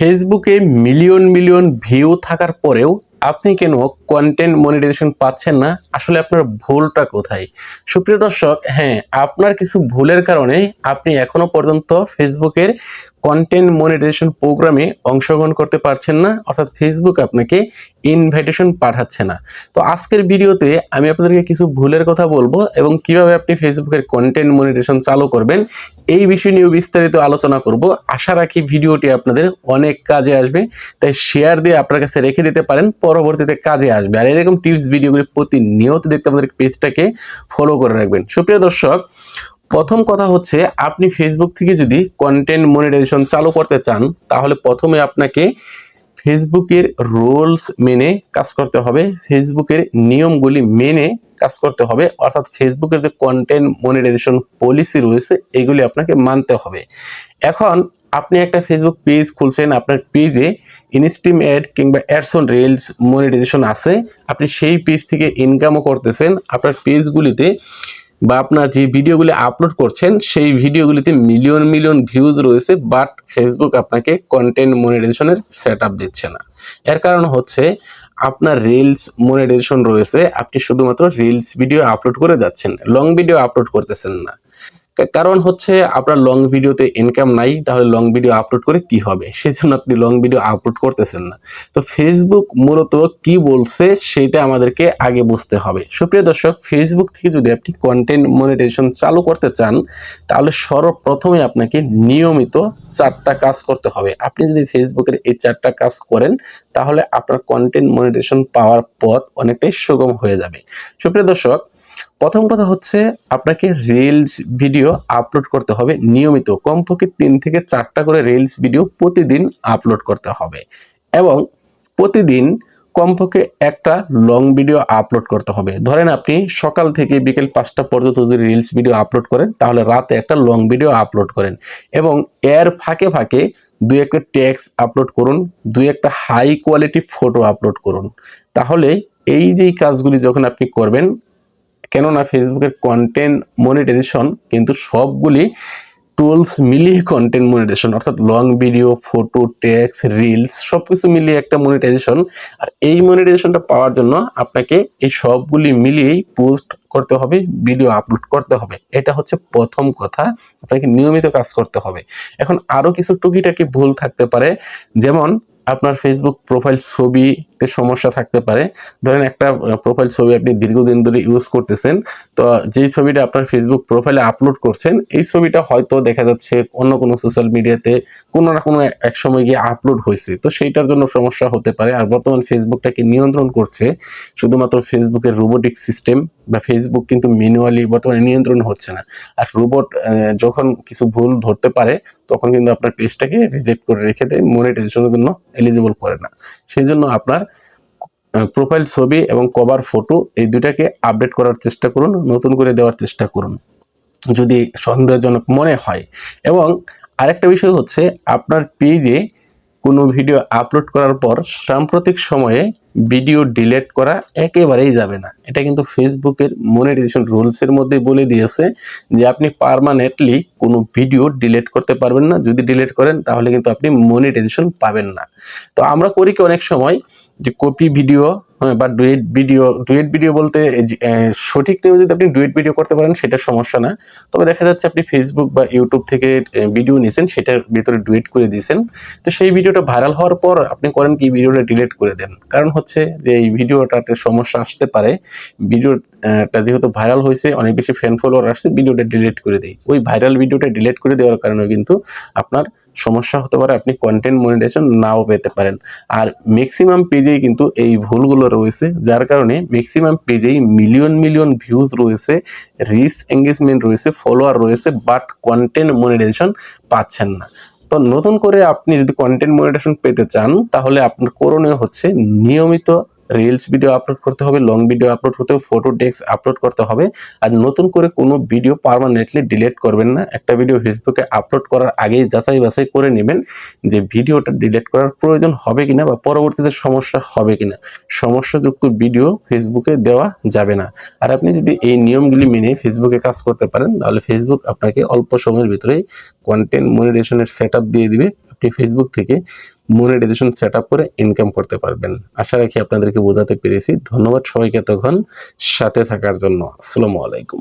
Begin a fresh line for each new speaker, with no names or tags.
ফেসবুকে million million view থাকার পরেও আপনি কেন কন্টেন্ট মনিটাইজেশন পাচ্ছেন না? আসলে আপনার ভুলটা কোথায়? সুপ্রিয় দর্শক হ্যাঁ আপনার কিছু ভুলের কারণে আপনি এখনও পর্যন্ত ফেসবুকের কন্টেন্ট মনিটাইজেশন প্রোগ্রামে অংশগ্রহণ করতে পারছেন না, অর্থাৎ ফেসবুক আপনাকে ইনভাইটেশন পাঠাচ্ছে না। তো আজকের ভিডিওতে আমি আপনাদেরকে কিছু ভুলের কথা বলব এবং কীভাবে আপনি ফেসবুকের কন্টেন্ট মনিটাইজেশন চালু করবেন, এই বিষয় নিয়ে বিস্তারিত আলোচনা করব। আশা রাখি ভিডিওটি আপনাদের অনেক কাজে আসবে, তাই শেয়ার দিয়ে আপনার কাছে রেখে দিতে পারেন, পরবর্তীতে কাজে আসবে। আর এরকম টিপস ভিডিওগুলি প্রতিনিয়ত দেখতে আমাদের পেজটাকে ফলো করে রাখবেন। সুপ্রিয় দর্শক প্রথম কথা হচ্ছে, আপনি ফেসবুক থেকে যদি কন্টেন্ট মনিটাইজেশন চালু করতে চান, তাহলে প্রথমে আপনাকে ফেসবুকের রুলস মেনে কাজ করতে হবে ফেসবুকের নিয়মগুলি মেনে কাজ করতে হবে, অর্থাৎ ফেসবুকের যে কন্টেন্ট মনিটাইজেশন পলিসি রয়েছে, এগুলি আপনাকে মানতে হবে। এখন আপনি একটা ফেসবুক পেজ খুলছেন, আপনার পেজে ইনস্টিম অ্যাড কিংবা অ্যাডস অন রিলস মনিটাইজেশন আছে, আপনি সেই পেজ থেকে ইনকামও করতেছেন, আপনার পেজগুলিতে বা আপনার যে ভিডিওগুলি আপলোড করছেন, সেই ভিডিওগুলিতে মিলিয়ন মিলিয়ন ভিউজ রয়েছে বাট ফেসবুক আপনাকে কন্টেন্ট মনিটাইজেশনের সেট আপ দিচ্ছে না। এর কারণ হচ্ছে, আপনার রিলস মনিটাইজেশন রয়েছে, আপনি শুধুমাত্র রিলস ভিডিও আপলোড করে যাচ্ছেন লং ভিডিও আপলোড করতেছেন না। কারণ হচ্ছে আপনার লং ভিডিওতে ইনকাম নাই, তাহলে লং ভিডিও আপলোড করে কি হবে? সেই জন্য আপনি লং ভিডিও আপলোড করতেছেন না। তো ফেসবুক মূলত কি বলছে সেটা আমাদেরকে আগে বুঝতে হবে। সুপ্রিয় দর্শক ফেসবুক থেকে যদি আপনি কন্টেন্ট মনিটাইজেশন চালু করতে চান, তাহলে সর্বপ্রথমে আপনাকে নিয়মিত চারটা কাজ করতে হবে। আপনি যদি ফেসবুকের এই চারটা কাজ করেন, তাহলে আপনার কন্টেন্ট মনিটাইজেশন পাওয়ার পথ অনেকটাই সুগম হয়ে যাবে। সুপ্রিয় দর্শক প্রথম কথা হচ্ছে আপনাকে রিলস ভিডিও আপলোড করতে হবে নিয়মিত। কমপক্ষে তিন থেকে চারটা করে রিলস ভিডিও প্রতিদিন আপলোড করতে হবে। এবং প্রতিদিন কমপক্ষে একটা লং ভিডিও আপলোড করতে হবে। ধরেন আপনি সকাল থেকে বিকেল পাঁচটা পর্যন্ত যদি রিলস ভিডিও আপলোড করেন, তাহলে রাতে একটা লং ভিডিও আপলোড করেন। এবং এর ফাঁকে ফাঁকে দু একটা ট্যাক্স আপলোড করুন, দু একটা হাই কোয়ালিটি ফটো আপলোড করুন। তাহলে এই যেই কাজগুলি যখন আপনি করবেন কেননা ফেসবুকের কন্টেন্ট মনিটাইজেশন কিন্তু সবগুলি টুলস মিলিয়ে কন্টেন্ট মনিটাইজেশন অর্থাৎ long video photo text reels সব কিছু মিলিয়ে একটা মনিটাইজেশন আর এই মনিটাইজেশনটা পাওয়ার জন্য আপনাকে এই সবগুলি মিলিয়েই পোস্ট করতে হবে ভিডিও আপলোড করতে হবে। এটা হচ্ছে প্রথম কথা, আপনাকে নিয়মিত কাজ করতে হবে। এখন আরও কিছু টুকিটাকি ভুল থাকতে পারে, যেমন আপনার ফেসবুক প্রোফাইল ছবিতে সমস্যা থাকতে পারে। ধরেন একটা প্রোফাইল ছবি আপনি দীর্ঘদিন ধরে ইউজ করতেছেন, তো যেই ছবিটা আপনার ফেসবুক প্রোফাইলে আপলোড করছেন, এই ছবিটা হয়তো দেখা যাচ্ছে অন্য কোনো সোশ্যাল মিডিয়াতে কোনো না কোনো এক সময় গিয়ে আপলোড হয়েছে। তো সেইটার জন্য সমস্যা হতে পারে। আর বর্তমান ফেসবুকটাকে নিয়ন্ত্রণ করছে শুধুমাত্র ফেসবুকের রোবোটিক সিস্টেম বা ফেসবুক কিন্তু ম্যানুয়ালি বর্তমানে নিয়ন্ত্রণ হচ্ছে না। আর রোবট যখন কিছু ভুল ধরতে পারে, তখন কিন্তু আপনার পেজটাকে রিজেক্ট করে রেখে দেয় মনিটাইজেশনের জন্য এলিজিবল করে না। সেই জন্য আপনার প্রোফাইল ছবি এবং কভার ফটো এই দুটাকে আপডেট করার চেষ্টা করুন, নতুন করে দেওয়ার চেষ্টা করুন, যদি সন্দেহজনক মনে হয়। এবং আরেকটা বিষয় হচ্ছে, আপনার পেজে কোনো ভিডিও আপলোড করার পর সাম্প্রতিক সময়ে ভিডিও ডিলিট করা একেবারেই যাবে না। এটা কিন্তু ফেসবুকের মনিটাইজেশন রুলসের মধ্যে বলে দিয়েছে যে আপনি পার্মানেন্টলি কোনো ভিডিও ডিলেট করতে পারবেন না। যদি ডিলেট করেন, তাহলে কিন্তু আপনি মনিটাইজেশন পাবেন না। তো আমরা করি কি অনেক সময় যে কপি ভিডিও বা ডুয়েট ভিডিও ডুয়েট ভিডিও বলতে সঠিক নিয়ে যদি আপনি ডুয়েট ভিডিও করতে পারেন, সেটা সমস্যা না। তবে দেখা যাচ্ছে আপনি ফেসবুক বা ইউটিউব থেকে ভিডিও নিয়েছেন, সেটার ভিতরে ডুয়েট করে দিয়েছেন। তো সেই ভিডিওটা ভাইরাল হওয়ার পর আপনি করেন কি ভিডিওটা ডিলিট করে দেন। কারণ হচ্ছে যে এই ভিডিওটাতে সমস্যা আসতে পারে। ভিডিওটা যেহেতু ভাইরাল হয়েছে, অনেক বেশি ফ্যান ফলোয়ার আসছে, ভিডিওটা ডিলিট করে দিই। ওই ভাইরাল ভিডিওটা ডিলিট করে দেওয়ার কারণে কিন্তু আপনার সমস্যা হতে পারে, আপনি কন্টেন্ট মনিটাইজেশন নাও পেতে পারেন। আর ম্যাক্সিমাম পেজেই কিন্তু এই ভুলগুলো রয়েছে, যার কারণে ম্যাক্সিমাম পেজেই মিলিয়ন মিলিয়ন ভিউজ রয়েছে রিচ এঙ্গেজমেন্ট রয়েছে ফলোয়ার রয়েছে বাট কন্টেন্ট মনিটাইজেশন পাচ্ছেন না। তো নতুন করে আপনি যদি কন্টেন্ট মনিটেশন পেতে চান তাহলে আপনার করণীয় হচ্ছে নিয়মিত রিলস ভিডিও আপলোড করতে হবে লং ভিডিও আপলোড করতে হবে ফটো টেক্সট আপলোড করতে হবে। আর নতুন করে কোনো ভিডিও পার্মানেন্টলি ডিলিট করবেন না। একটা ভিডিও ফেসবুকে আপলোড করার আগেই যাচাই বাছাই করে নেবেন যে ভিডিওটা ডিলিট করার প্রয়োজন হবে কিনা বা পরবর্তীতে সমস্যা হবে কিনা। সমস্যাযুক্ত ভিডিও ফেসবুকে দেওয়া যাবে না। আর আপনি যদি এই নিয়মগুলি মেনে ফেসবুকে কাজ করতে পারেন, তাহলে ফেসবুক আপনাকে অল্প সময়ের ভিতরেই কন্টেন্ট মনিটেশনের সেট দিয়ে দিবে। আপনি ফেসবুক থেকে মনিটাইজেশন সেট আপ করে ইনকাম করতে পারবেন। আশা রাখি আপনাদেরকে বোঝাতে পেরেছি। ধন্যবাদ সবাইকে তখন সাথে থাকার জন্য। আসসালামু আলাইকুম।